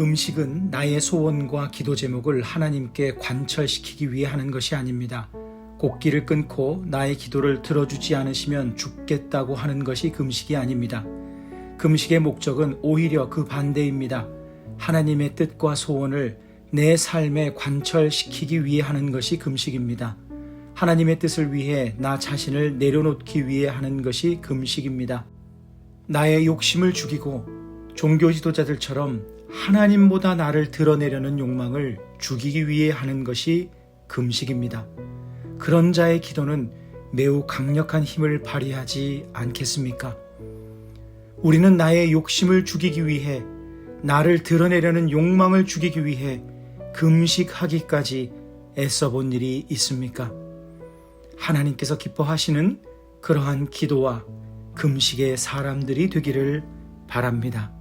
금식은 나의 소원과 기도 제목을 하나님께 관철시키기 위해 하는 것이 아닙니다. 곡기를 끊고 나의 기도를 들어주지 않으시면 죽겠다고 하는 것이 금식이 아닙니다. 금식의 목적은 오히려 그 반대입니다. 하나님의 뜻과 소원을 내 삶에 관철시키기 위해 하는 것이 금식입니다. 하나님의 뜻을 위해 나 자신을 내려놓기 위해 하는 것이 금식입니다. 나의 욕심을 죽이고 종교 지도자들처럼 하나님보다 나를 드러내려는 욕망을 죽이기 위해 하는 것이 금식입니다. 그런 자의 기도는 매우 강력한 힘을 발휘하지 않겠습니까? 우리는 나의 욕심을 죽이기 위해 나를 드러내려는 욕망을 죽이기 위해 금식하기까지 애써 본 일이 있습니까? 하나님께서 기뻐하시는 그러한 기도와 금식의 사람들이 되기를 바랍니다.